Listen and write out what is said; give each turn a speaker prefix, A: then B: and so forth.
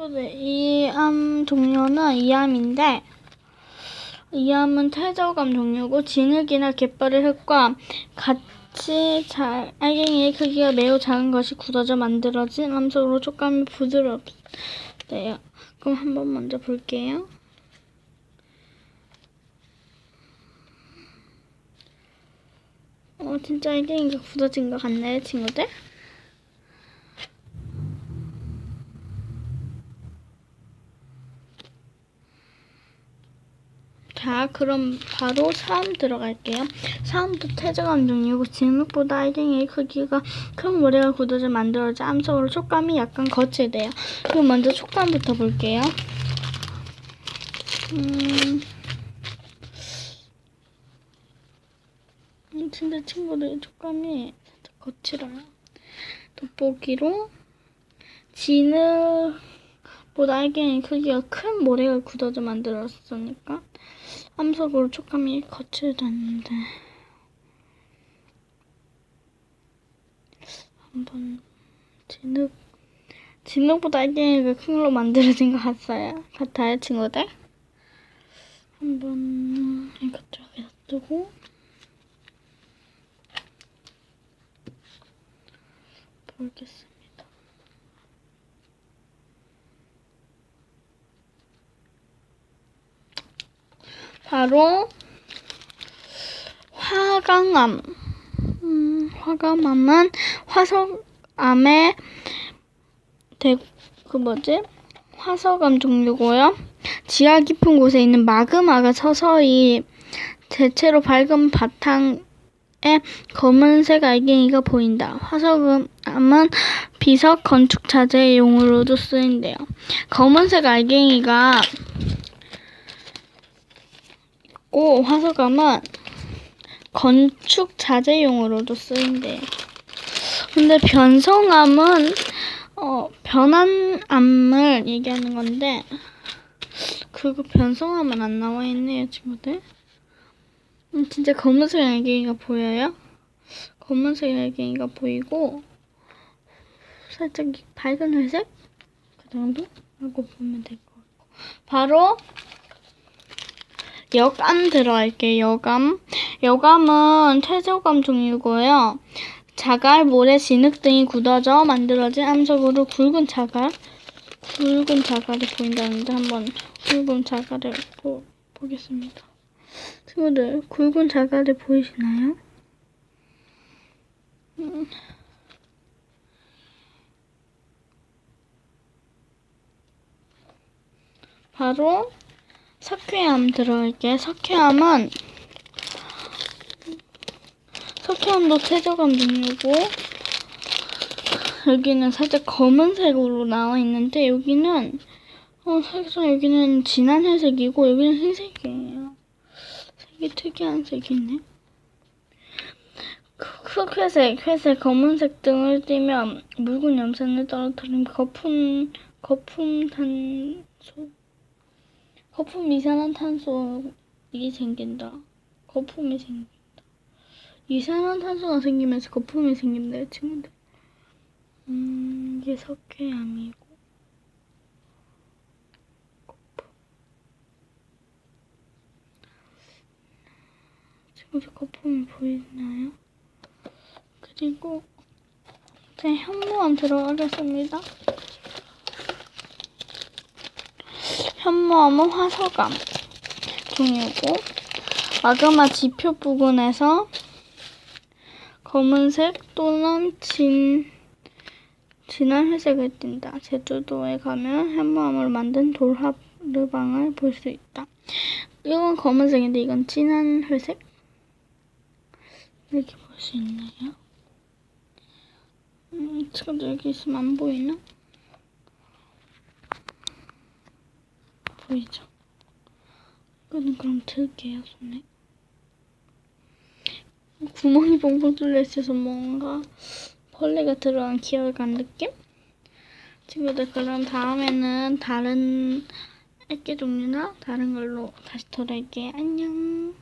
A: 친구들, 이암 종류는 이암인데, 이암은 퇴저감 종류고, 진흙이나 갯벌의 흙과 같이 잘, 알갱이의 크기가 매우 작은 것이 굳어져 만들어진 암석으로 촉감이 부드럽대요. 그럼 한번 먼저 볼게요. 어, 진짜 알갱이가 굳어진 것 같네요, 친구들. 자, 그럼 바로 사음 들어갈게요. 사음도 태저감 종류고 진흙보다 알갱이의 크기가 큰 모래가 굳어져 만들어져 암석으로 촉감이 약간 거칠대요. 그럼 먼저 촉감부터 볼게요. 음, 음, 진짜 친구들 촉감이 거칠어요. 돋보기로 진흙 보다 알갱이 크기가 큰 모래가 굳어져 만들었으니까 암석으로 촉감이 거칠다는데 한번 진흙 진흙보다 알갱이가 큰 걸로 만들어진 것 같아요. 같아요, 친구들. 한번 이것저것 놔두고 보겠습니다. 바로 화강암. 음, 화강암은 화석암의 대, 그 뭐지? 화석암 종류고요. 지하 깊은 곳에 있는 마그마가 서서히 대체로 밝은 바탕에 검은색 알갱이가 보인다. 화석암은 비석 건축 자재용으로도 쓰인대요. 검은색 알갱이가 있고 화석암은 건축 자재용으로도 쓰인대요. 근데 변성암은 어, 변한 암을 얘기하는 건데 그거 변성암은 안 나와 있네요, 친구들. 음, 진짜 검은색 알갱이가 보여요? 검은색 알갱이가 보이고 살짝 밝은 회색 그 정도 라고 보면 될 것 같고 바로 여감 들어갈게요. 여감. 여감은 퇴저감 종류고요. 자갈, 모래, 진흙 등이 굳어져 만들어진 암석으로 굵은 자갈, 굵은 자갈이 보인다는데 한번 굵은 자갈을 보, 보겠습니다. 친구들, 굵은 자갈이 보이시나요? 음. 바로 석회암 들어갈게요. 석회암은 석회암도 퇴저감 종류고 여기는 살짝 검은색으로 나와 있는데 여기는 어 살짝 여기는 진한 회색이고 여기는 흰색이에요. 색이 특이한 색이네. 흑회색, 회색, 검은색 등을 띠면 묽은 염산을 떨어뜨린 거품 거품 단소 거품 이산화탄소이 생긴다. 거품이 생긴다. 이산화탄소가 생기면서 거품이 생긴다, 친구들. 음, 이게 석회암이고. 거품. 친구들 거품이 보이나요? 그리고 제 현무암 들어가겠습니다. 현무암은 화석암 종류고 마그마 지표 부근에서 검은색 또는 진 진한 회색을 띈다. 제주도에 가면 현무암으로 만든 돌하르방을 볼 수 있다. 이건 검은색인데 이건 진한 회색 이렇게 볼 수 있나요? 음, 지금 여기 있으면 안 보이나? 보이죠? 이거는 그럼 들게요, 손에. 구멍이 뻥뻥 뚫려 있어서 뭔가 벌레가 들어간 기어간 느낌? 친구들, 그럼 다음에는 다른 액계 종류나 다른 걸로 다시 돌아올게요. 안녕.